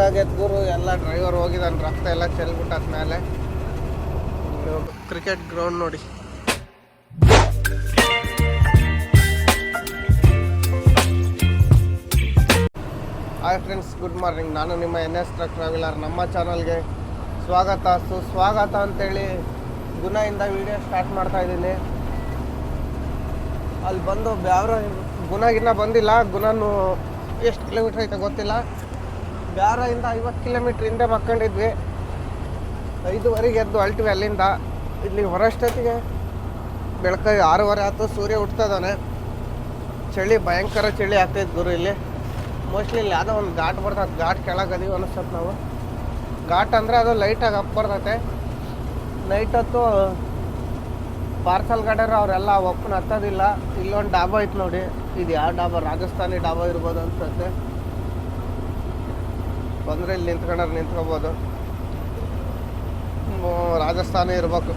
ದುಂಡಗಾಗೈತೆ ಗುರು, ಎಲ್ಲ ಡ್ರೈವರ್ ಹೋಗಿದ್ದಾನೆ ರಕ್ತ ಎಲ್ಲ ಚೆಲ್ಬಿಟ್ಟ ಮೇಲೆ ಕ್ರಿಕೆಟ್ ಗ್ರೌಂಡ್ ನೋಡಿ. ಹಾಯ್ ಫ್ರೆಂಡ್ಸ್ ಗುಡ್ ಮಾರ್ನಿಂಗ್ ನಾನು ನಿಮ್ಮ ಎನ್ ಎಸ್ ಟ್ರಕ್ ಟ್ರಾವೆಲರ್ ನಮ್ಮ ಚಾನಲ್ಗೆ ಸ್ವಾಗತ. ಸುಸ್ವಾಗತ ಅಂತೇಳಿ ಗುಣದಿಂದ ವಿಡಿಯೋ ಸ್ಟಾರ್ಟ್ ಮಾಡ್ತಾ ಇದ್ದೀನಿ. ಅಲ್ಲಿ ಬಂದು ಬ್ಯಾವ್ರ ಗುಣಗಿನ್ನ ಬಂದಿಲ್ಲ. ಗುಣನು ಎಷ್ಟು ಕಿಲೋಮೀಟ್ರ್ ಐತೆ ಗೊತ್ತಿಲ್ಲ. ಬ್ಯಾವರದಿಂದ ಐವತ್ತು ಕಿಲೋಮೀಟ್ರ್ ಹಿಂದೆ ಮಕ್ಕೊಂಡಿದ್ವಿ. ಐದುವರೆಗೆ ಎದ್ದು ಹೊಲ್ಟಿವಿ ಅಲ್ಲಿಂದ. ಇಲ್ಲಿ ಹೊರಷ್ಟೊತ್ತಿಗೆ ಬೆಳಕ ಆರೂವರೆ ಆಯ್ತು, ಸೂರ್ಯ ಹುಟ್ತದಾನೆ ಚಳಿ, ಭಯಂಕರ ಚಳಿ ಆಗ್ತೈತೆ ಗುರು ಇಲ್ಲಿ. ಮೋಸ್ಟ್ಲಿ ಇಲ್ಲಿ ಯಾವುದೋ ಒಂದು ಘಾಟ್ ಬರ್ತದೆ, ಘಾಟ್ ಕೆಳಗದೀವಿ ಅನಿಸ್ತದೆ ನಾವು. ಘಾಟ್ ಅಂದರೆ ಅದು ಲೈಟಾಗಿ ಅಪ್ ಬರ್ತೈತೆ. ನೈಟ್ ಹೊತ್ತು ಪಾರ್ಸಲ್ ಗಾಡರು ಅವರೆಲ್ಲ ಒಪ್ಪನ ಹತ್ತೋದಿಲ್ಲ ಇಲ್ಲೊಂದು ಡಾಬಾ ಐತೆ ನೋಡಿ. ಇದು ಯಾವ ಡಾಬಾ? ರಾಜಸ್ಥಾನಿ ಡಾಬಾ ಇರ್ಬೋದು ಅನ್ಸುತ್ತೆ. ಬಂದರೆ ಇಲ್ಲಿ ನಿಂತ್ಕೊಂಡ್ರೆ ನಿಂತ್ಕೋಬೋದು. ರಾಜಸ್ಥಾನ ಇರ್ಬೇಕು.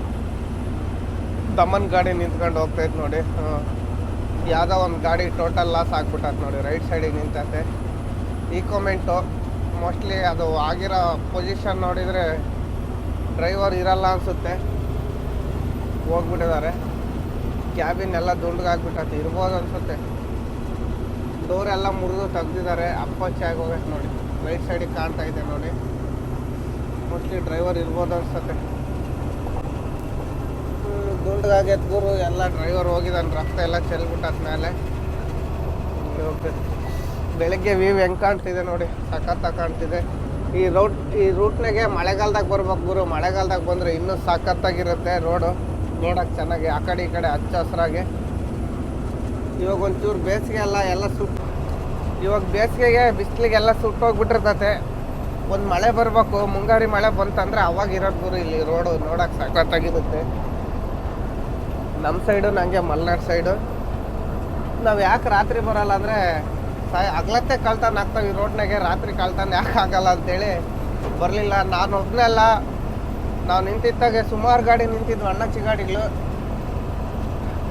ದಮನ್ ಗಾಡಿ ನಿಂತ್ಕೊಂಡು ಹೋಗ್ತೈತೆ ನೋಡಿ. ಯಾವುದೋ ಒಂದು ಗಾಡಿ ಟೋಟಲ್ ಲಾಸ್ ಆಗ್ಬಿಟ್ಟೈತೆ ನೋಡಿ ರೈಟ್ ಸೈಡಿಗೆ ನಿಂತೈತೆ. ಈಕೋಮೆಂಟು ಮೋಸ್ಟ್ಲಿ ಅದು ಆಗಿರೋ ಪೊಸಿಷನ್ ನೋಡಿದರೆ ಡ್ರೈವರ್ ಇರಲ್ಲ ಅನಿಸುತ್ತೆ. ಹೋಗ್ಬಿಟ್ಟಿದ್ದಾರೆ. ಕ್ಯಾಬಿನ್ ಎಲ್ಲ ದುಂಡ್ಗಾಗ್ಬಿಟ್ಟೈತೆ ಇರ್ಬೋದು ಅನ್ಸುತ್ತೆ. ಡೋರ್ ಎಲ್ಲ ಮುರಿದು ತೆಗ್ದಿದ್ದಾರೆ. ಅಪ್ಪಚ್ಚಿ ಆಗಿ ಹೋಗೈತೆ ನೋಡಿ. ರೈಟ್ ಸೈಡಿಗೆ ಕಾಣ್ತಾ ಇದೆ ನೋಡಿ. ಮೋಸ್ಟ್ಲಿ ಡ್ರೈವರ್ ಇರ್ಬೋದು ಅನ್ಸತ್ತೆ. ದುಂಡಗಾಗೈತೆ ಗುರು ಎಲ್ಲ ಡ್ರೈವರ್ ಹೋಗಿದ್ದಾನೆ ರಕ್ತ ಎಲ್ಲ ಚೆಲ್ಬಿಟ್ಟಾದ ಮೇಲೆ. ಬೆಳಗ್ಗೆ ವ್ಯೂ ಹೆಂಗೆ ಕಾಣ್ತಿದೆ ನೋಡಿ. ಸಖತ್ತ ಕಾಣ್ತಿದೆ. ಈ ರೋಡ್ ಈ ರೂಟ್ನಾಗೆ ಮಳೆಗಾಲದಾಗ ಬರ್ಬೇಕು ಗುರು. ಮಳೆಗಾಲದಾಗ ಬಂದರೆ ಇನ್ನೂ ಸಖತ್ತಾಗಿರುತ್ತೆ ರೋಡು ನೋಡೋಕೆ ಚೆನ್ನಾಗಿ, ಆ ಕಡೆ ಈ ಕಡೆ ಹಚ್ಚ ಹಸಿರಾಗಿ. ಇವಾಗ ಒಂಚೂರು ಬೇಸಿಗೆ ಅಲ್ಲ ಎಲ್ಲ ಸುಟ್ಟು ಇವಾಗ ಬೇಸಿಗೆಗೆ ಬಿಸಿಲಿಗೆಲ್ಲ ಸುಟ್ಟೋಗ್ಬಿಟ್ಟಿರ್ತತೆ. ಒಂದು ಮಳೆ ಬರಬೇಕು, ಮುಂಗಾರಿ ಮಳೆ ಬಂತಂದ್ರೆ ಅವಾಗ ಇರೋದು ಇಲ್ಲಿ ರೋಡು ನೋಡೋಕೆ ಸಖತ್ತಾಗಿರುತ್ತೆ ನಮ್ಮ ಸೈಡು ನನಗೆ ಮಲೆನಾಡು ಸೈಡು. ನಾವು ಯಾಕೆ ರಾತ್ರಿ ಬರಲ್ಲ ಅಂದರೆ, ಸಾಯ್ ಅಗ್ಲತ್ತೆ ಕಳ್ತಾನ ಆಗ್ತಾವೆ ಈ ರೋಡ್ನಾಗೆ, ರಾತ್ರಿ ಕಳ್ತನ ಯಾಕೆ ಆಗಲ್ಲ ಅಂತೇಳಿ ಬರಲಿಲ್ಲ. ನಾನು ಒಬ್ಬನೇ ಅಲ್ಲ. ನಾವು ನಿಂತಿದ್ದಾಗೆ ಸುಮಾರು ಗಾಡಿ ನಿಂತಿದ್ವು ಅಣ್ಣಚ್ಚಿ ಗಾಡಿಗಳು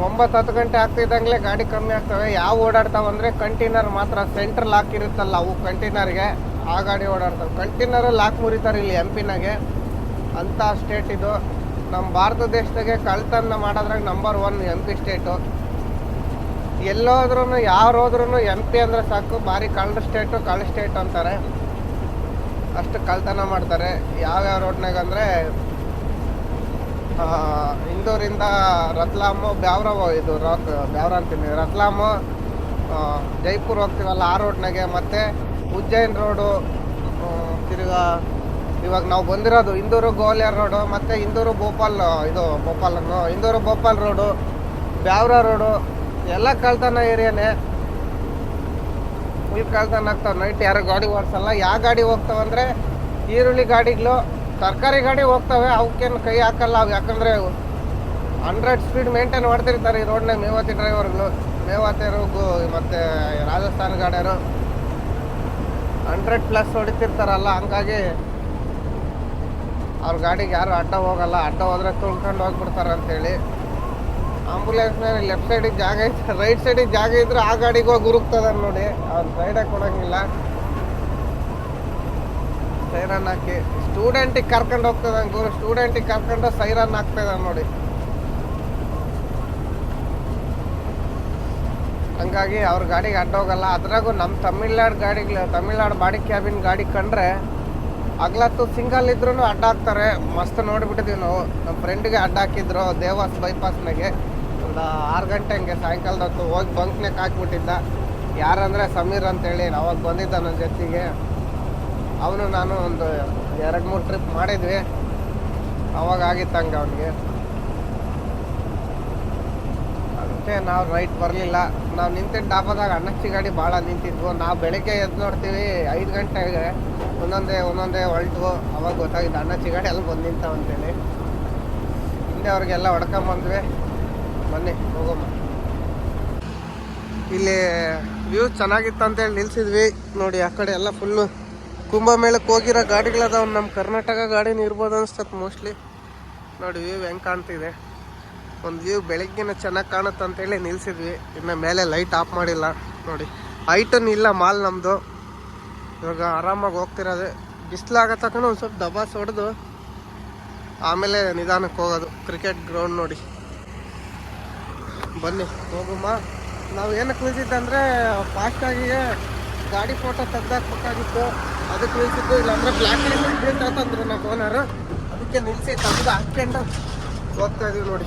ಒಂಬತ್ತು ಹತ್ತು ಗಂಟೆ ಆಗ್ತಿದ್ದಂಗೆ ಗಾಡಿ ಕಮ್ಮಿ ಆಗ್ತವೆ. ಯಾವ ಓಡಾಡ್ತಾವೆ ಅಂದರೆ ಕಂಟೈನರ್ ಮಾತ್ರ ಸೆಂಟ್ರ್ ಲಾಕ್ ಇರುತ್ತಲ್ಲ ಅವು ಕಂಟೈನರ್ಗೆ, ಆ ಗಾಡಿ ಓಡಾಡ್ತವೆ. ಕಂಟೈನರ್ ಲಾಕ್ ಮುರಿತಾರೆ ಇಲ್ಲಿ ಎಂ ಪಿನಾಗೆ ಅಂಥ ಸ್ಟೇಟ್ ಇದು. ನಮ್ಮ ಭಾರತ ದೇಶದಾಗೆ ಕಳ್ತನ ಮಾಡೋದ್ರಾಗ number one M P state. ಎಲ್ಲೋದ್ರೂ ಯಾರೋದ್ರೂ ಎಂ ಪಿ ಅಂದರೆ ಸಾಕು. ಭಾರಿ ಕಳ್ಳ ಸ್ಟೇಟು, ಕಳ್ಳ ಸ್ಟೇಟ್ ಅಂತಾರೆ. ಅಷ್ಟು ಕಳ್ತನ ಮಾಡ್ತಾರೆ. ಯಾವ್ಯಾವ ರೋಡ್ನಾಗ ಅಂದರೆ ಇಂದೂರಿಂದ ರತ್ಲಾಮು, ಬ್ಯಾವ್ರವ ಇದು ರಾಕ್ ಬ್ಯಾವ್ರ ಅಂತೀನಿ ರತ್ಲಾಮು ಜೈಪುರ್ ಹೋಗ್ತೀವಲ್ಲ ಆ ರೋಡ್ನಾಗೆ ಮತ್ತು ಉಜ್ಜೈನ್ ರೋಡು ತಿರುಗಾ ಇವಾಗ ನಾವು ಬಂದಿರೋದು ಇಂದೂರು ಗೋಲಿಯರ್ ರೋಡು ಮತ್ತು ಇಂದೂರು ಭೋಪಾಲ್ ಇದು ಭೋಪಾಲ್ ಇಂದೂರು ಭೋಪಾಲ್ ರೋಡು, ಬ್ಯಾವ್ರ ರೋಡು, ಎಲ್ಲ ಕಳ್ತನ ಏರಿಯಾನೇ. ಫುಲ್ ಕಳ್ತಾನ ಆಗ್ತಾವೆ. ನೈಟ್ ಯಾರು ಗಾಡಿ ಓಡಿಸಲ್ಲ. ಯಾವ ಗಾಡಿ ಹೋಗ್ತಾವಂದರೆ ಈರುಳ್ಳಿ ಗಾಡಿಗಳು ತರಕಾರಿ ಗಾಡಿ ಹೋಗ್ತವೆ ಅವಕ್ಕೇನು ಕೈ ಹಾಕಲ್ಲ, ಅವು ಯಾಕಂದರೆ ಹಂಡ್ರೆಡ್ ಸ್ಪೀಡ್ ಮೇಂಟೈನ್ ಮಾಡ್ತಿರ್ತಾರೆ ಈ ರೋಡ್ನಾಗ ಮೇವಾತಿ ಡ್ರೈವರ್ಗಳು ಮೇವಾತಿಯರು ಮತ್ತು ರಾಜಸ್ಥಾನ ಗಾಡಿಯರು ಹಂಡ್ರೆಡ್ ಪ್ಲಸ್ ಹೊಡಿತಿರ್ತಾರಲ್ಲ, ಹಂಗಾಗಿ ಅವ್ರ ಗಾಡಿಗೆ ಯಾರು ಅಡ್ಡ ಹೋಗಲ್ಲ, ಅಡ್ಡ ಹೋದ್ರೆ ತುಳ್ಕೊಂಡು ಹೋಗ್ಬಿಡ್ತಾರೆ ಅಂತೇಳಿ. ಮೇಲೆ ಲೆಫ್ಟ್ ಸೈಡಿಗೆ ಜಾಗ ಐತೆ ರೈಟ್ ಸೈಡಿಗೆ ಜಾಗ ಇದ್ರೆ ಆ ಗಾಡಿಗೆ ಹೋಗಿ ಉರುಕ್ತದ ನೋಡಿ. ಅವ್ರು ಸೈಡಾಗಿ ಕೊಡಂಗಿಲ್ಲ. ಸೈರನ್ ಹಾಕಿ. ಸ್ಟೂಡೆಂಟಿಗೆ ಕರ್ಕೊಂಡು ಹೋಗ್ತದ ಗುರು. ಸ್ಟೂಡೆಂಟಿಗೆ ಕರ್ಕೊಂಡು ಸೈರನ್ ಹಾಕ್ತದ ನೋಡಿ. ಹಂಗಾಗಿ ಅವ್ರ ಗಾಡಿಗೆ ಅಡ್ಡ ಹೋಗಲ್ಲ ಅದ್ರಾಗೂ ನಮ್ಮ ತಮಿಳ್ನಾಡು ಗಾಡಿಗಳು ತಮಿಳ್ನಾಡು ಬಾಡಿ ಕ್ಯಾಬಿನ್ ಗಾಡಿ ಕಂಡ್ರೆ ಅಗ್ಲತ್ತು ಸಿಂಗಲ್ ಇದ್ರೂ ಅಡ್ಡ ಹಾಕ್ತಾರೆ. ಮಸ್ತ್ ನೋಡಿಬಿಟ್ಟಿದ್ವಿ ನಾವು. ನಮ್ಮ ಫ್ರೆಂಡಿಗೆ ಅಡ್ಡ ಹಾಕಿದ್ರು, ದೇವಾಸ್ ಬೈಪಾಸ್ನಾಗೆ ಒಂದು ಆರು ಗಂಟೆ ಹಂಗೆ ಸಾಯಂಕಾಲದ ಹೊತ್ತು ಹೋಗಿ ಬಂಕ್ನಾಗ ಹಾಕ್ಬಿಟ್ಟಿದ್ದ. ಯಾರಂದರೆ ಸಮೀರ್ ಅಂತೇಳಿ ಅವಾಗ ಬಂದಿದ್ದ ನನ್ನ ಜೊತೆಗೆ. ಅವನು ನಾನು ಒಂದು ಎರಡು ಮೂರು ಟ್ರಿಪ್ ಮಾಡಿದ್ವಿ. ಅವಾಗ ಆಗಿತ್ತು ಹಂಗೆ ಅವನಿಗೆ. ಅದಕ್ಕೆ ನಾವು ರೈಟ್ ಬರಲಿಲ್ಲ. ನಾವು ನಿಂತಿದ್ದ ಡಾಬಾದಾಗ ಅಣ್ಣಚ್ಚಿ ಗಾಡಿ ಭಾಳ ನಿಂತಿದ್ವು. ನಾವು ಬೆಳಗ್ಗೆ ಎದ್ದು ನೋಡ್ತೀವಿ, ಐದು ಗಂಟೆಗೆ ಒಂದೊಂದೇ ಒಂದೊಂದೇ ಹೊರಟು ಅವಾಗ ಗೊತ್ತಾಗಿದ್ದು ಅಣ್ಣಚ್ಚಿ ಗಾಡಿ ಅಲ್ಲಿ ಬಂದು ನಿಂತಾವಂತೇಳಿ ಹಿಂದೆ ಅವ್ರಿಗೆಲ್ಲ ಹೊಡ್ಕೊಂಬಂದ್ವಿ ಬನ್ನಿ ಹೋಗೋಮ್ಮ ಇಲ್ಲಿ ವ್ಯೂ ಚೆನ್ನಾಗಿತ್ತು ಅಂತೇಳಿ ನಿಲ್ಸಿದ್ವಿ. ನೋಡಿ, ಆ ಕಡೆ ಎಲ್ಲ ಫುಲ್ಲು ಕುಂಭಮೇಳಕ್ಕೆ ಹೋಗಿರೋ ಗಾಡಿಗಳದಾವ ನಮ್ಮ ಕರ್ನಾಟಕ ಗಾಡಿನ ಇರ್ಬೋದು ಅನ್ಸುತ್ತೆ ಮೋಸ್ಟ್ಲಿ ನೋಡಿ ವ್ಯೂ ಹೆಂಗೆ ಕಾಣ್ತಿದೆ. ಒಂದು ವ್ಯೂ ಬೆಳಗ್ಗಿನ ಚೆನ್ನಾಗಿ ಕಾಣುತ್ತೆ ಅಂತೇಳಿ ನಿಲ್ಸಿದ್ವಿ. ಇನ್ನು ಮೇಲೆ ಲೈಟ್ ಆಫ್ ಮಾಡಿಲ್ಲ. ನೋಡಿ ಹೈಟನ್ ಇಲ್ಲ ಮಾಲ್ ನಮ್ಮದು ಇವಾಗ ಆರಾಮಾಗಿ ಹೋಗ್ತಿರೋದೆ. ಬಿಸಿಲಾಗ ತಕ್ಕ ಒಂದು ಸ್ವಲ್ಪ ದಬಾಸ್ ಹೊಡೆದು ಆಮೇಲೆ ನಿಧಾನಕ್ಕೆ ಹೋಗೋದು. ಕ್ರಿಕೆಟ್ ಗ್ರೌಂಡ್ ನೋಡಿ. ಬನ್ನಿ, ಹೋಗಮ್ಮ. ನಾವು ಏನಕ್ಕೆ ನಿಲ್ಸಿದ್ದಂದರೆ ಫಾಸ್ಟಾಗಿ ಗಾಡಿ ಫೋಟೋ ತೆಗ್ದಾಕ್ಬೇಕಾಗಿತ್ತು. ಅದಕ್ಕೆ ನಿಲ್ಸಿದ್ದು, ಇಲ್ಲಾಂದ್ರೆ ಬ್ಲ್ಯಾಕ್ ಪ್ರಿಂಟ್ ಅಂತಂದ್ರು ನಮ್ಮ ಓನರ್ ಅದಕ್ಕೆ ನಿಲ್ಸಿ ತೆಗ್ದು ಹಾಕ್ಕೊಂಡು ಹೋಗ್ತಾ ಇದೀವಿ ನೋಡಿ.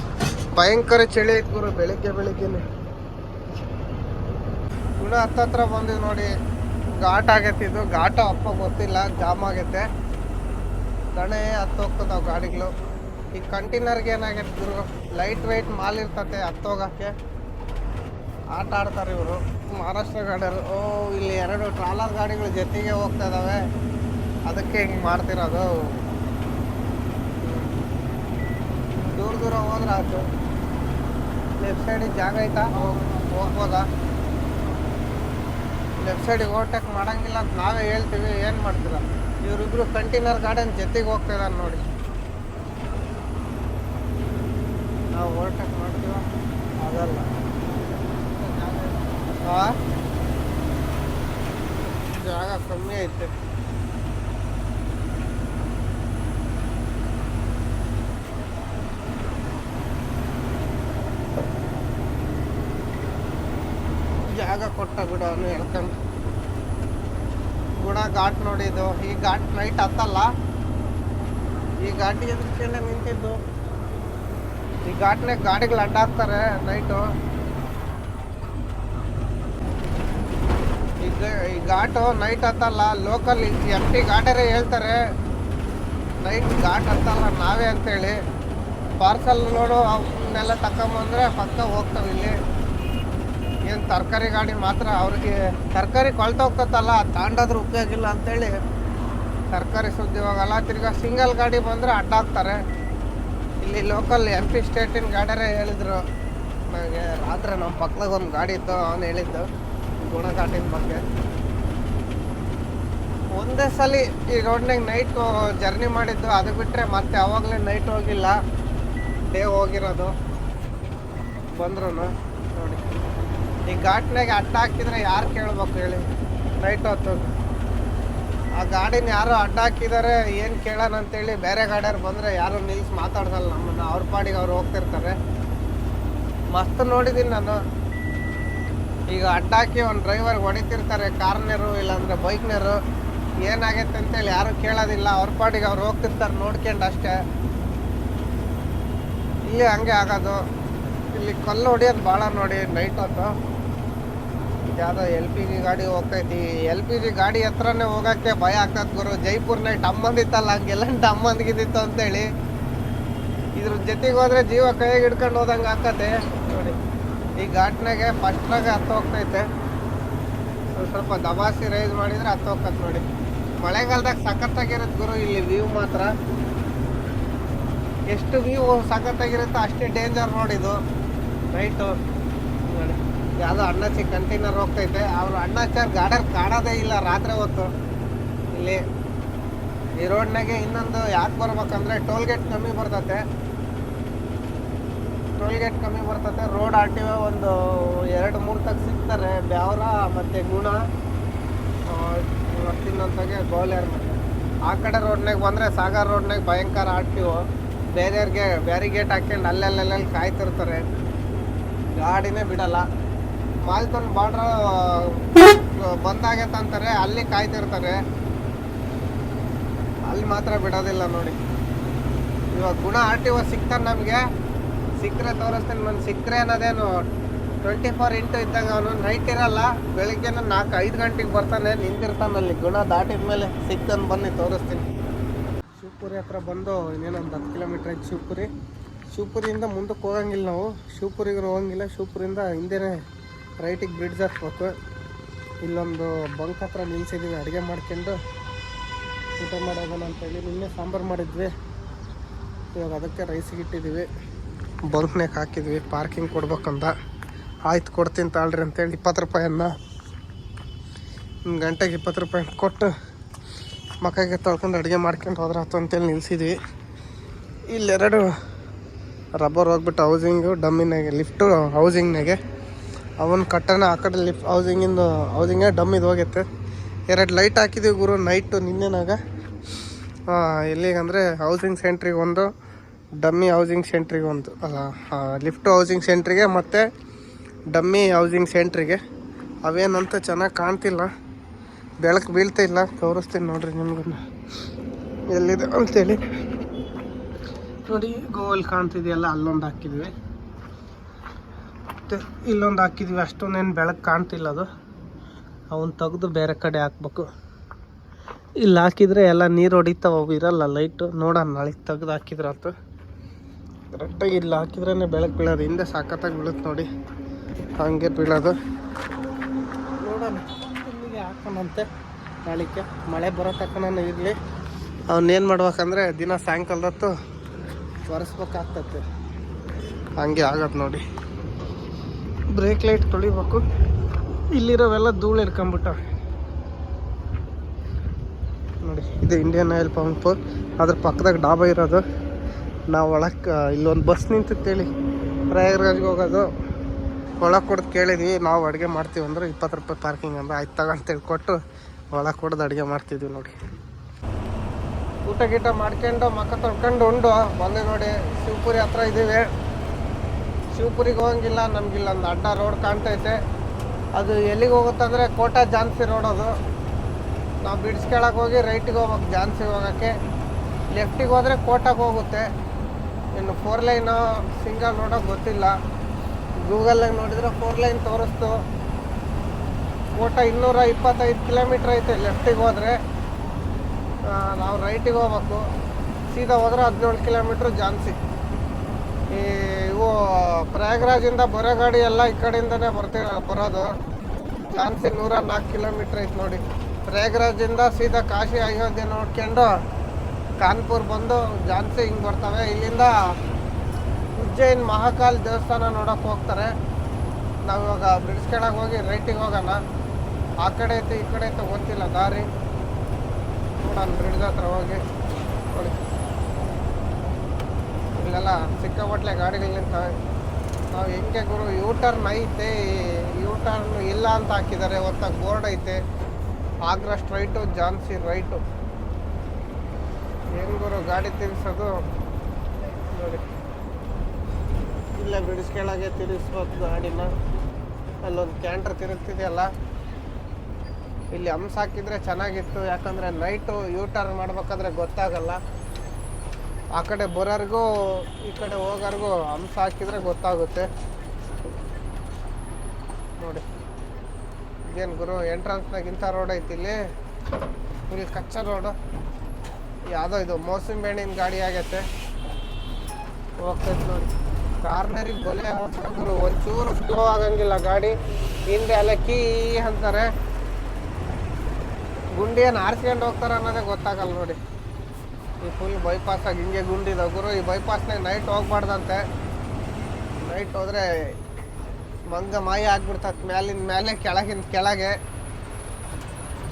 ಭಯಂಕರ ಚಳಿ ಐತೆ ಗುರು, ಬೆಳಿಗ್ಗೆ ಬೆಳಿಗ್ಗೆನೆ. ಗುಣ ಹತ್ತತ್ರ ಬಂದಿವಿ ನೋಡಿ, ಘಾಟ್ ಆಗೈತೆ ಇದು. ಘಾಟ ಅಪ್ಪ ಗೊತ್ತಿಲ್ಲ, ಜಾಮ್ ಆಗೈತೆ. ದಣೆ ಹತ್ತೋಗ್ತದೆ ನಾವು ಗಾಡಿಗಳು. ಈ ಕಂಟೈನರ್ಗೆ ಏನಾಗೈತೆ ಗುರು? ಲೈಟ್ ವೆಯ್ಟ್ ಮಾಲ್ ಇರ್ತತೆ ಹತ್ತೋಗಕ್ಕೆ ಆಟ ಆಡ್ತಾರೆ ಇವರು. ಮಹಾರಾಷ್ಟ್ರ ಗಾಡಿಯರು ಓ, ಇಲ್ಲಿ ಎರಡು ಟ್ರಾಲರ್ ಗಾಡಿಗಳು ಜೊತೆಗೆ ಹೋಗ್ತಾ ಇದಾವೆ. ಅದಕ್ಕೆ ಹಿಂಗೆ ಮಾಡ್ತಿರೋದು. ದೂರ ದೂರ ಹೋದ್ರೆ ಆಯ್ತು. ಲೆಫ್ಟ್ ಸೈಡಿಗೆ ಜಾಗ ಐತಾ? ಹೋಗ್ ಹೋಗ್ಬೋದಾ ಲೆಫ್ಟ್ ಸೈಡಿಗೆ ಓವರ್ಟೇಕ್ ಮಾಡಂಗಿಲ್ಲ ಅಂತ ನಾವೇ ಹೇಳ್ತೀವಿ, ಏನು ಮಾಡ್ತೀರ? ಇವರಿಬ್ರು ಕಂಟೈನರ್ ಗಾರ್ಡನ್ ಜೊತೆಗೆ ಹೋಗ್ತಾ ಇದ್ದಾರೆ ನೋಡಿ. ನಾವು ಓವರ್ಟೇಕ್ ಮಾಡ್ತೀವ? ಆಗಲ್ಲ. ಆ? ಜಾಗ ಕಮ್ಮಿ ಐತೆ ಜಾಗ ಕೊಟ್ಟ ಬಿಡು ಅವನು ಹೇಳ್ಕೊಂಡು ಗುಣ ಘಾಟ್ ನೋಡಿದ್ದು ಈ ಘಾಟ್ ನೈಟ್ ಹತ್ತಲ್ಲ ಈ ಘಾಟಿಗೆ ಎದುರ್ಕೊಂಡೆ ನಿಂತಿದ್ದು ಈ ಘಾಟ್ನಾಗ ಗಾಡಿಗಳು ಅಡ್ಡಾಕ್ತಾರೆ ನೈಟು ಈಗ ಈ ಘಾಟು ನೈಟ್ ಅಂತಲ್ಲ ಲೋಕಲ್ ಎಂ ಪಿ ಘಾಟರೇ ಹೇಳ್ತಾರೆ. ನೈಟ್ ಘಾಟ್ ಅಂತಲ್ಲ ನಾವೇ ಅಂತೇಳಿ. ಪಾರ್ಸಲ್ ನೋಡು, ಅವನ್ನೆಲ್ಲ ತಕೊಂಬಂದ್ರೆ ಪಕ್ಕ ಹೋಗ್ತಾವೆ ಇಲ್ಲಿ. ಏನು ತರಕಾರಿ ಗಾಡಿ ಮಾತ್ರ ಅವ್ರಿಗೆ ತರಕಾರಿ ಕೊಳ್ತೋಗ್ತತ್ತಲ್ಲ ತಾಂಡಾದ್ರೂ ಉಪಯೋಗ ಇಲ್ಲ ಅಂತೇಳಿ. ತರಕಾರಿ ಸುದ್ದಿ ಹೋಗಲ್ಲ. ತಿರ್ಗಾ ಸಿಂಗಲ್ ಗಾಡಿ ಬಂದರೆ ಅಡ್ಡಾಕ್ತಾರೆ ಇಲ್ಲಿ ಲೋಕಲ್ ಎಂ ಪಿ ಸ್ಟೇಟಿನ ಗಾಡಿಯರೇ ಹೇಳಿದ್ರು. ನನಗೆ ರಾತ್ರಿ ನಮ್ಮ ಪಕ್ಕದಾಗ ಒಂದು ಗಾಡಿ ಇತ್ತು, ಅವನು ಹೇಳಿದ್ದು. ಗುಣಘಾಟಿನ ಬಗ್ಗೆ. ಒಂದೇ ಸಲ ಈ ರೋಡ್ನಾಗ ನೈಟ್ ಜರ್ನಿ ಮಾಡಿದ್ದು, ಅದು ಬಿಟ್ಟರೆ ಮತ್ತೆ ಯಾವಾಗಲೂ ನೈಟ್ ಹೋಗಿಲ್ಲ. ಡೇ ಹೋಗಿರೋದು. ಬಂದ್ರು ನೋಡಿ. ಈ ಘಾಟ್ನಾಗ ಅಡ್ಡ ಹಾಕಿದ್ರೆ ಯಾರು ಕೇಳ್ಬೇಕು ಹೇಳಿ? ನೈಟ್ ಹೊತ್ತು ಆ ಗಾಡಿನ ಯಾರು ಅಡ್ಡ ಹಾಕಿದ್ದಾರೆ ಏನು ಕೇಳೋಣ ಅಂತೇಳಿ ಬೇರೆ ಗಾಡಿಯವ್ರು ಬಂದರೆ ಯಾರು ನಿಲ್ಸಿ ಮಾತಾಡ್ಸಲ್ಲ ನಮ್ಮನ್ನು. ಅವ್ರ ಪಾಡಿಗೆ ಅವ್ರು ಹೋಗ್ತಿರ್ತಾರೆ. ಮಸ್ತ್ ನೋಡಿದ್ದೀನಿ ನಾನು. ಈಗ ಅಡ್ಡಾಕಿ ಒಂದು ಡ್ರೈವರ್ ಹೊಡಿತಿರ್ತಾರೆ ಕಾರ್ನರು ಇಲ್ಲಾಂದ್ರೆ ಬೈಕ್ನರು ಏನಾಗೈತೆ ಅಂತೇಳಿ ಯಾರು ಕೇಳೋದಿಲ್ಲ. ಅವ್ರ ಪಾಡಿಗೆ ಅವ್ರು ಹೋಗ್ತಿರ್ತಾರೆ ನೋಡ್ಕೊಂಡು ಅಷ್ಟೇ. ಇಲ್ಲಿ ಹಂಗೆ ಆಗೋದು. ಇಲ್ಲಿ ಕಲ್ಲು ಹೊಡಿಯೋದು ಭಾಳ ನೋಡಿ ನೈಟ್ ಹೊತ್ತು. ಯಾವುದೋ ಎಲ್ ಪಿ ಜಿ ಗಾಡಿ ಹೋಗ್ತೈತಿ. ಎಲ್ ಪಿ ಜಿ ಗಾಡಿ ಹತ್ರನೇ ಹೋಗೋಕ್ಕೆ ಭಯ ಆಗ್ತದೆ ಗುರು. ಜೈಪುರ್ ನೈಟ್ ಅಮ್ಮಂದಿತ್ತಲ್ಲ ಹಂಗೆಲ್ಲ ಅಮ್ಮಂದಿಗಿದ್ದಿತ್ತು ಅಂತೇಳಿ. ಇದ್ರ ಜೊತೆಗೆ ಹೋದ್ರೆ ಜೀವ ಕೈಯಾಗ ಹಿಡ್ಕೊಂಡು ಹೋದಂಗೆ ನೋಡಿ ಈ ಘಾಟ್ನಾಗೆ ಫಸ್ಟ್ನಾಗೆ ಹತ್ತು ಹೋಗ್ತೈತೆ. ಸ್ವಲ್ಪ ದಬಾಸಿ ರೈಸ್ ಮಾಡಿದರೆ ಹತ್ತು ಹೋಗ್ತದೆ ನೋಡಿ. ಮಳೆಗಾಲದಾಗ ಸಖತ್ತಾಗಿರುತ್ತೆ ಗುರು, ಇಲ್ಲಿ ವ್ಯೂ ಮಾತ್ರ. ಎಷ್ಟು ವ್ಯೂ ಸಖತ್ತಾಗಿರುತ್ತೋ ಅಷ್ಟೇ ಡೇಂಜರ್ ನೋಡಿದು ನೈಟು ನೋಡಿ ಯಾವುದೋ ಅಣ್ಣಾಚಿ ಕಂಟೈನರ್ ಹೋಗ್ತೈತೆ. ಅವ್ರು ಅಣ್ಣಾಚಾರ್ ಗಾರ್ಡರ್ ಕಾಣೋದೇ ಇಲ್ಲ ರಾತ್ರಿ ಹೊತ್ತು. ಇಲ್ಲಿ ಈ ರೋಡ್ನಾಗೆ ಇನ್ನೊಂದು ಯಾಕೆ ಬರ್ಬೇಕಂದ್ರೆ ಟೋಲ್ ಗೇಟ್ ಕಮ್ಮಿ ಬರ್ತತೆ. ಟೋಲ್ ಗೇಟ್ ಕಮ್ಮಿ ಬರ್ತತೆ. ರೋಡ್ ಆರ್ ಟಿ ಒ ಒಂದು ಎರಡು, ಮೂರು ತಗ ಸಿಗ್ತಾರೆ. ಬ್ಯಾವ್ರ ಮತ್ತು ಗುಣ. ಇವತ್ತಿನಂತಾಗೆ ಗೋಲ್ಯಾರ್ ಆ ಕಡೆ ರೋಡ್ನಾಗ ಬಂದರೆ ಸಾಗರ್ ರೋಡ್ನಾಗ ಭಯಂಕರ ಆರ್ ಟಿ ಒ ಬೇರೆಯವ್ರಿಗೆ ಬ್ಯಾರಿಗೇಟ್ ಹಾಕ್ಯಂಡು ಅಲ್ಲೆಲ್ಲೆಲ್ಲಿ ಕಾಯ್ತಿರ್ತಾರೆ. ಗಾಡಿನೇ ಬಿಡಲ್ಲ. ಮಾಲ್ತನ್ ಬಾರ್ಡ್ರ್ ಬಂದಾಗೈತೆ ಅಂತಾರೆ. ಅಲ್ಲಿ ಕಾಯ್ತಿರ್ತಾರೆ. ಅಲ್ಲಿ ಮಾತ್ರ ಬಿಡೋದಿಲ್ಲ ನೋಡಿ. ಇವಾಗ ಗುಣ ಆರ್ ಟಿ ಒ ಸಿಗ್ತಾರೆ ನಮಗೆ. ಸಿಕ್ಕರೆ ತೋರಿಸ್ತೀನಿ ನಾನು ಸಿಕ್ಕರೆ ಅನ್ನೋದೇನು ಟ್ವೆಂಟಿ ಫೋರ್ ಇಂಟು ಇದ್ದಂಗೆ ಅವನು ನೈಟ್ ಇರಲ್ಲ ಬೆಳಿಗ್ಗೆ ನಾಲ್ಕು ಐದು ಗಂಟೆಗೆ ಬರ್ತಾನೆ ನಿಂತಿರ್ತಾನಲ್ಲಿ ಗುಣ ದಾಟಿದ ಮೇಲೆ ಸಿಕ್ತಾನೆ ಬನ್ನಿ, ತೋರಿಸ್ತೀನಿ. ಶಿವಪುರಿ ಹತ್ರ ಬಂದು ಇನ್ನೇನೊಂದು ಹತ್ತು ಕಿಲೋಮೀಟ್ರ್ ಐತೆ ಶಿವಪುರಿ. ಶಿವಪುರಿಯಿಂದ ಮುಂದಕ್ಕೆ ಹೋಗಂಗಿಲ್ಲ ನಾವು. ಶಿವಪುರಿಗೆ ಹೋಗಂಗಿಲ್ಲ, ಶಿವಪುರಿಯಿಂದ ಹಿಂದೆನೇ ರೈಟಿಗೆ ಬ್ರಿಡ್ಜ್ ಹಾಕ್ಬೇಕು ಇಲ್ಲೊಂದು ಬಂಕ್ ಹತ್ರ ನಿಲ್ಸಿದ್ದೀವಿ ಅಡುಗೆ ಮಾಡ್ಕೊಂಡು. ಊಟ ಮಾಡೋದನ್ನ ಅಂತೇಳಿ ನಿನ್ನೆ ಸಾಂಬಾರು ಮಾಡಿದ್ವಿ. ಇವಾಗ ಅದಕ್ಕೆ ರೈಸಿಗೆ ಇಟ್ಟಿದ್ದೀವಿ. ಬಂಕ್ನಾಗ ಹಾಕಿದ್ವಿ, ಪಾರ್ಕಿಂಗ್ ಕೊಡ್ಬೇಕಂತ ಆಯ್ತು ಕೊಡ್ತೀನಿ ತಾಳ್ರಿ ಅಂತೇಳಿ ಇಪ್ಪತ್ತು ರೂಪಾಯನ್ನ. ಒಂದು ಗಂಟೆಗೆ ಇಪ್ಪತ್ತು ರೂಪಾಯಿ ಕೊಟ್ಟು ಮಕ್ಕಳಿಗೆ ತೊಳ್ಕೊಂಡು ಅಡುಗೆ ಮಾಡ್ಕೊಂಡು ಹೋದ್ರೆ ಆತು ಅಂತೇಳಿ ನಿಲ್ಸಿದ್ವಿ. ಇಲ್ಲೆರಡು ರಬ್ಬರ್ ಹೋಗ್ಬಿಟ್ಟು ಹೌಸಿಂಗು ಡಮ್ಮಿನಾಗೆ ಲಿಫ್ಟು ಹೌಸಿಂಗ್ನಾಗೆ ಅವನ್ ಕಟ್ಟನ ಆ ಕಡೆ ಲಿಫ್ಟ್ ಹೌಸಿಂಗಿಂದು, ಹೌಸಿಂಗೇ ಡಮ್ಮಿದು ಹೋಗೈತೆ. ಎರಡು ಲೈಟ್ ಹಾಕಿದ್ವಿ ಗುರು, ನೈಟು ನಿನ್ನೆನಾಗ. ಎಲ್ಲಿಗಂದರೆ ಹೌಸಿಂಗ್ ಸೆಂಟ್ರಿಗೆ ಒಂದು ಡಮ್ಮಿ ಹೌಸಿಂಗ್ ಸೆಂಟ್ರಿಗೆ ಒಂದು ಅಲ್ಲ ಲಿಫ್ಟ್ ಹೌಸಿಂಗ್ ಸೆಂಟ್ರಿಗೆ ಮತ್ತು ಡಮ್ಮಿ ಹೌಸಿಂಗ್ ಸೆಂಟ್ರಿಗೆ ಅವೇನಂತ ಚೆನ್ನಾಗಿ ಕಾಣ್ತಿಲ್ಲ. ಬೆಳಕು ಬೀಳ್ತಾ ಇಲ್ಲ. ತೋರಿಸ್ತೀನಿ ನೋಡಿರಿ ನಿಮ್ಗೂ ಎಲ್ಲಿದೆ ಅಂತೇಳಿ. ನೋಡಿ ಗೋಲ್ ಕಾಣ್ತಿದೆಯಲ್ಲ, ಅಲ್ಲೊಂದು ಹಾಕಿದ್ವಿ. ಮತ್ತು ಇಲ್ಲೊಂದು ಹಾಕಿದ್ವಿ. ಅಷ್ಟೊಂದೇನು ಬೆಳಕು ಕಾಣ್ತಿಲ್ಲ ಅದು. ಅವನ್ನ ತೆಗೆದು ಬೇರೆ ಕಡೆ ಹಾಕ್ಬೇಕು. ಇಲ್ಲಿ ಹಾಕಿದರೆ ಎಲ್ಲ ನೀರು ಹೊಡಿತಾವ ಇರಲ್ಲ ಲೈಟು ನೋಡೋಣ, ನಾಳೆ ತೆಗ್ದು ಹಾಕಿದ್ರೆ ಆತು ಕರೆಕ್ಟಾಗಿ ಇಲ್ಲಿ ಹಾಕಿದ್ರೇ ಬೆಳಕು ಬೀಳೋದು. ಹಿಂದೆ ಸಾಕತ್ತಾಗಿ ಬೀಳುತ್ತೆ ನೋಡಿ. ಹಂಗೆ ಬೀಳೋದು. ನೋಡೋಣ. ಹಾಕೋಣಂತೆ. ನಾಳಿಕೆ ಮಳೆ ಬರೋ ತಕ್ಕನ ಇರಲಿ. ಅವನ್ನೇನು ಮಾಡ್ಬೇಕಂದ್ರೆ ದಿನ ಸಾಯಂಕಾಲದತ್ತು ಒರೆಸ್ಬೇಕಾಗ್ತೈತೆ. ಹಂಗೆ ಆಗತ್ತೆ ನೋಡಿ. ಬ್ರೇಕ್ ಲೈಟ್ ತೊಳಿಬೇಕು. ಇಲ್ಲಿರೋವೆಲ್ಲ ಧೂಳು ಇಟ್ಕೊಂಬಿಟ್ಟ ನೋಡಿ, ಇದು ಇಂಡಿಯನ್ ಆಯಿಲ್ ಪಂಪ್ ಅದ್ರ ಪಕ್ಕದಾಗ ಡಾಬಾ ಇರೋದು. ನಾವು ಒಳಕ್ಕೆ, ಇಲ್ಲೊಂದು ಬಸ್ ನಿಂತಿತ್ತೇಳಿ. ಪ್ರಯಾಗ್ರಾಜ್ಗೆ ಹೋಗೋದು. ಒಳಗೆ ಕೊಡ್ದು ಕೇಳಿದ್ವಿ, ನಾವು ಅಡುಗೆ ಮಾಡ್ತೀವಿ ಅಂದ್ರೆ ಇಪ್ಪತ್ತು ರೂಪಾಯಿ ಪಾರ್ಕಿಂಗ್ ಅಂದ್ರೆ ಆಯ್ತು ತಗೊಂತೇಳಿ ಕೊಟ್ಟು ಒಳಗೆ ಕೊಡ್ದು ಅಡುಗೆ ಮಾಡ್ತಿದ್ವಿ ನೋಡಿ. ಊಟ ಗೀಟ ಮಾಡ್ಕೊಂಡು ಮಕ್ಕ ತೊಳ್ಕೊಂಡು ಉಂಡು. ಬಂದೆ ನೋಡಿ ಶಿವಪುರಿ ಹತ್ರ ಇದ್ದೀವಿ. ಶಿವಪುರಿಗೆ ಹೋಗಂಗಿಲ್ಲ, ನಮಗಿಲ್ಲ ಒಂದು ಅಡ್ಡ ರೋಡ್ ಕಾಣ್ತೈತೆ. ಅದು ಎಲ್ಲಿಗೆ ಹೋಗುತ್ತಂದರೆ ಕೋಟಾ ಜಾನ್ಸಿ ರೋಡ್ ಅದು. ನಾವು ಬಿಡಿಸ್ಕೊಳಕ್ಕೆ ಹೋಗಿ ರೈಟಿಗೆ ಹೋಗ್ಬೇಕು ಜಾನ್ಸಿಗೆ ಹೋಗೋಕ್ಕೆ. ಲೆಫ್ಟಿಗೆ ಹೋದರೆ ಕೋಟಾಗೆ ಹೋಗುತ್ತೆ. ಇನ್ನು ಫೋರ್ ಲೈನು ಸಿಂಗಲ್ ರೋಡ ಗೊತ್ತಿಲ್ಲ. ಗೂಗಲ್ನಾಗ ನೋಡಿದ್ರೆ ಫೋರ್ ಲೈನ್ ತೋರಿಸ್ತು. ಕೋಟ ಇನ್ನೂರ ಇಪ್ಪತ್ತೈದು ಕಿಲೋಮೀಟ್ರ್ ಐತೆ ಲೆಫ್ಟಿಗೆ ಹೋದರೆ. ನಾವು ರೈಟಿಗೆ ಹೋಗ್ಬೇಕು. ಸೀದಾ ಹೋದ್ರೆ ಹದಿನೇಳು ಕಿಲೋಮೀಟ್ರ್ ಜಾನ್ಸಿ. ಈ, ಇವು ಪ್ರಯಾಗ್ರಾಜಿಂದ ಬರೋ ಗಾಡಿ ಎಲ್ಲ ಈ ಕಡೆಯಿಂದನೇ ಬರ್ತೀರ ಬರೋದು. ಜಾನ್ಸಿ ನೂರ ನಾಲ್ಕು ಕಿಲೋಮೀಟ್ರ್ ಐತೆ ನೋಡಿ. ಪ್ರಯಾಗ್ರಾಜಿಂದ ಸೀದಾ ಕಾಶಿ ಅಯೋಧ್ಯೆ ನೋಡ್ಕೊಂಡು ಕಾನ್ಪುರ್ ಬಂದು ಜಾನ್ಸಿ ಹಿಂಗೆ ಬರ್ತವೆ. ಇಲ್ಲಿಂದ ಉಜ್ಜೈನ್ ಮಹಾಕಾಲ್ ದೇವಸ್ಥಾನ ನೋಡೋಕೆ ಹೋಗ್ತಾರೆ. ನಾವು ಬ್ರಿಡ್ಜ್ ಕೆಳಗೆ ಹೋಗಿ ರೈಟಿಗೆ ಹೋಗೋಣ. ಆ ಕಡೆ ಐತೆ, ಈ ಕಡೆ ಐತೆ ಗೊತ್ತಿಲ್ಲ ದಾರಿ. ನೋಡೋಣ ಬ್ರಿಡ್ಜ್ ಹತ್ರ ಹೋಗಿ. ನೋಡಿ. ಇಲ್ಲೆಲ್ಲ ಸಿಕ್ಕಾಪಟ್ಲೆ ಗಾಡಿಗಳು ನಿಂತವೆ. ನಾವು ಹೆಂಗೆ ಗುರು ಯೂ ಟರ್ನ್ ಐತೆ ಯೂ ಟರ್ನ್ ಇಲ್ಲ ಅಂತ ಹಾಕಿದ್ದಾರೆ. ಹೊತ್ತಾಗ ಬೋರ್ಡ್ ಐತೆ. Agra straight, Jhansi right. ಹೆಂಗ್ ಗುರು ಗಾಡಿ ತಿರ್ಸೋದು ನೋಡಿ. ಇಲ್ಲೇ ಬಿಡಿಸ್ಕೊಳ್ಳಾಗೆ ತಿರ್ಸ್ಬೋದು ಗಾಡಿನ. ಅಲ್ಲೊಂದು ಕ್ಯಾಂಟ್ರ್ ತಿರುಗ್ತಿದೆಯಲ್ಲ. ಇಲ್ಲಿ ಹಂಸ ಹಾಕಿದ್ರೆ ಚೆನ್ನಾಗಿತ್ತು. ಯಾಕಂದರೆ ನೈಟು ಯೂ ಟರ್ನ್ ಮಾಡ್ಬೇಕಾದ್ರೆ ಗೊತ್ತಾಗಲ್ಲ. ಆ ಕಡೆ ಬರೋರ್ಗೂ, ಈ ಕಡೆ ಹೋಗೋರ್ಗೂ ಹಂಸ ಹಾಕಿದ್ರೆ ಗೊತ್ತಾಗುತ್ತೆ. ನೋಡಿ. ಇದೇನು ಗುರು ಎಂಟ್ರೆನ್ಸ್ನಾಗ ಇಂಥ ರೋಡ್ ಐತಿ ಇಲ್ಲಿ. ಇಲ್ಲಿ ಕಚ್ಚಾ ರೋಡು ಯಾವುದೋ ಇದು ಮೋಸಂಬಿ ಹಣ್ಣಿನ ಗಾಡಿ ಆಗೈತೆ. ಹೋಗ್ತೈತೆ ನೋಡಿ. ಕಾರ್ನರಿಗೆ ಬೊಲೆ ಗುರು ಒಂಚೂರು ಸ್ಲೋ ಆಗಂಗಿಲ್ಲ ಗಾಡಿ. ಹಿಂದೆ ಅಲ್ಲ ಕೀ ಅಂತಾರೆ. ಗುಂಡಿಯನ್ನು ಆರಿಸ್ಕೊಂಡು ಹೋಗ್ತಾರೆ ಅನ್ನೋದೇ ಗೊತ್ತಾಗಲ್ಲ ನೋಡಿ. ಈ ಫುಲ್ ಬೈಪಾಸ್ ಆಗಿ ಹಿಂಗೆ ಗುಂಡಿದ. ಗುರು, ಈ ಬೈಪಾಸ್ನಾಗ ನೈಟ್ ಹೋಗ್ಬಾರ್ದಂತೆ. ನೈಟ್ ಹೋದರೆ ಮಂಗ ಮಾಯ ಆಗ್ಬಿಡ್ತದೆ ಮ್ಯಾಲಿನ ಮೇಲೆ ಕೆಳಗಿನ ಕೆಳಗೆ.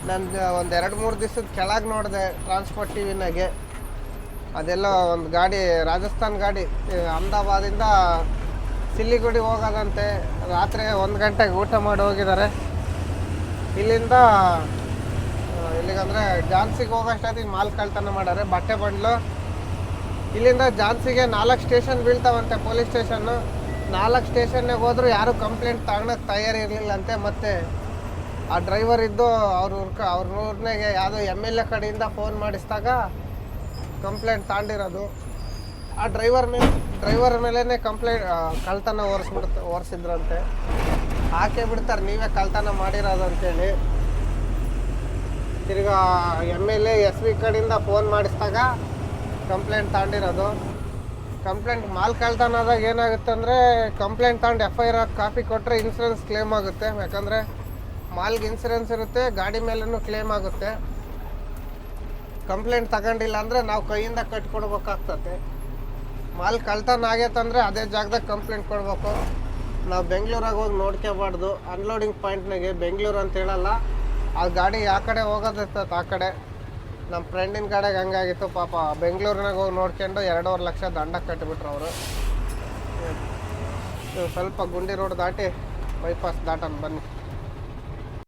ನಾನು ಒಂದು ಎರಡು ಮೂರು ದಿವ್ಸದ ಕೆಳಗೆ ನೋಡಿದೆ ಟ್ರಾನ್ಸ್ಪೋರ್ಟ್ ಟಿ ವಿನಾಗೆ ಅದೆಲ್ಲ ಒಂದು ಗಾಡಿ, ರಾಜಸ್ಥಾನ್ ಗಾಡಿ ಅಹಮದಾಬಾದಿಂದ ಸಿಲ್ಲಿಗುಡಿ ಹೋಗೋದಂತೆ. ರಾತ್ರಿ ಒಂದು ಗಂಟೆಗೆ ಊಟ ಮಾಡಿ ಹೋಗಿದ್ದಾರೆ. ಇಲ್ಲಿಂದ ಇಲ್ಲಿಗಂದರೆ ಜಾನ್ಸಿಗೆ ಹೋಗೋಷ್ಟೊತ್ತಿಗೆ ಮಾಲ್ ಕಳ್ತನ ಮಾಡಾರೆ ಬಟ್ಟೆ ಬಂಡ್ಲು. ಇಲ್ಲಿಂದ ಜಾನ್ಸಿಗೆ ನಾಲ್ಕು ಸ್ಟೇಷನ್ ಬೀಳ್ತಾವಂತೆ ಪೊಲೀಸ್ ಸ್ಟೇಷನ್ನು. ನಾಲ್ಕು ಸ್ಟೇಷನ್ನಾಗ ಹೋದ್ರು ಯಾರೂ ಕಂಪ್ಲೇಂಟ್ ತಗೊಳಕ್ಕೆ ತಯಾರಿ ಇರಲಿಲ್ಲಂತೆ, ಮತ್ತೆ ಆ ಡ್ರೈವರ್ ಇದ್ದು ಅವ್ರ ಊರ್ಕ ಅವ್ರ ಊರ್ನಾಗೆ ಯಾವುದೋ ಎಂ ಎಲ್ ಎ ಕಡೆಯಿಂದ ಫೋನ್ ಮಾಡಿಸಿದಾಗ ಕಂಪ್ಲೇಂಟ್ ತಾಂಡಿರೋದು. ಆ ಡ್ರೈವರ್ ಮೇಲೆ ಡ್ರೈವರ್ ಮೇಲೇ ಕಂಪ್ಲೇಂಟ್ ಕಳ್ತನ ಓರಿಸ್ಬಿಡ್ತ ಓರಿಸಿದ್ರಂತೆ. ಹಾಕೇ ಬಿಡ್ತಾರೆ, ನೀವೇ ಕಳ್ತನ ಮಾಡಿರೋದು ಅಂತೇಳಿ. ತಿರ್ಗಾ M L A S V ಕಡೆಯಿಂದ ಫೋನ್ ಮಾಡಿಸಿದಾಗ ಕಂಪ್ಲೇಂಟ್ ತಾಂಡಿರೋದು. ಕಂಪ್ಲೇಂಟ್ ಮಾಲ್ ಕಳ್ತನದಾಗ ಏನಾಗುತ್ತೆ ಅಂದರೆ ಕಂಪ್ಲೇಂಟ್ ತಗೊಂಡು ಎಫ್ ಐ ಆರ್ ಕಾಪಿ ಕೊಟ್ಟರೆ ಇನ್ಸೂರೆನ್ಸ್ ಕ್ಲೇಮ್ ಆಗುತ್ತೆ. ಯಾಕಂದರೆ ಮಾಲ್ಗೆ ಇನ್ಸೂರೆನ್ಸ್ ಇರುತ್ತೆ, ಗಾಡಿ ಮೇಲೂ ಕ್ಲೇಮ್ ಆಗುತ್ತೆ. ಕಂಪ್ಲೇಂಟ್ ತಗೊಂಡಿಲ್ಲ ಅಂದರೆ ನಾವು ಕೈಯಿಂದ ಕಟ್ಕೊಡ್ಬೇಕಾಗ್ತದೆ. ಮಾಲ್ ಕಳ್ತನ ಆಗೈತಂದರೆ ಅದೇ ಜಾಗದಾಗ ಕಂಪ್ಲೇಂಟ್ ಕೊಡಬೇಕು. ನಾವು ಬೆಂಗಳೂರಾಗ ಹೋಗಿ ನೋಡ್ಕೋಬಾರ್ದು. ಅನ್ಲೋಡಿಂಗ್ ಪಾಯಿಂಟ್ನಾಗೆ ಬೆಂಗಳೂರು ಅಂತ ಹೇಳಲ್ಲ. ಆ ಗಾಡಿ ಆ ಕಡೆ ಹೋಗೋದಿರ್ತದೆ ಆ ಕಡೆ. ನಮ್ಮ ಫ್ರೆಂಡಿನ ಕಡೆಗೆ ಹಂಗಾಗಿತ್ತು. ಪಾಪ ಬೆಂಗ್ಳೂರಿನಾಗ ಹೋಗಿ ನೋಡ್ಕೊಂಡು ಎರಡೂವರೆ ಲಕ್ಷ ದಂಡ ಕಟ್ಟಿಬಿಟ್ರು ಅವರು. ಸ್ವಲ್ಪ ಗುಂಡಿ ರೋಡ್ ದಾಟಿ ಬೈಪಾಸ್ ದಾಟನ್ ಬನ್ನಿ.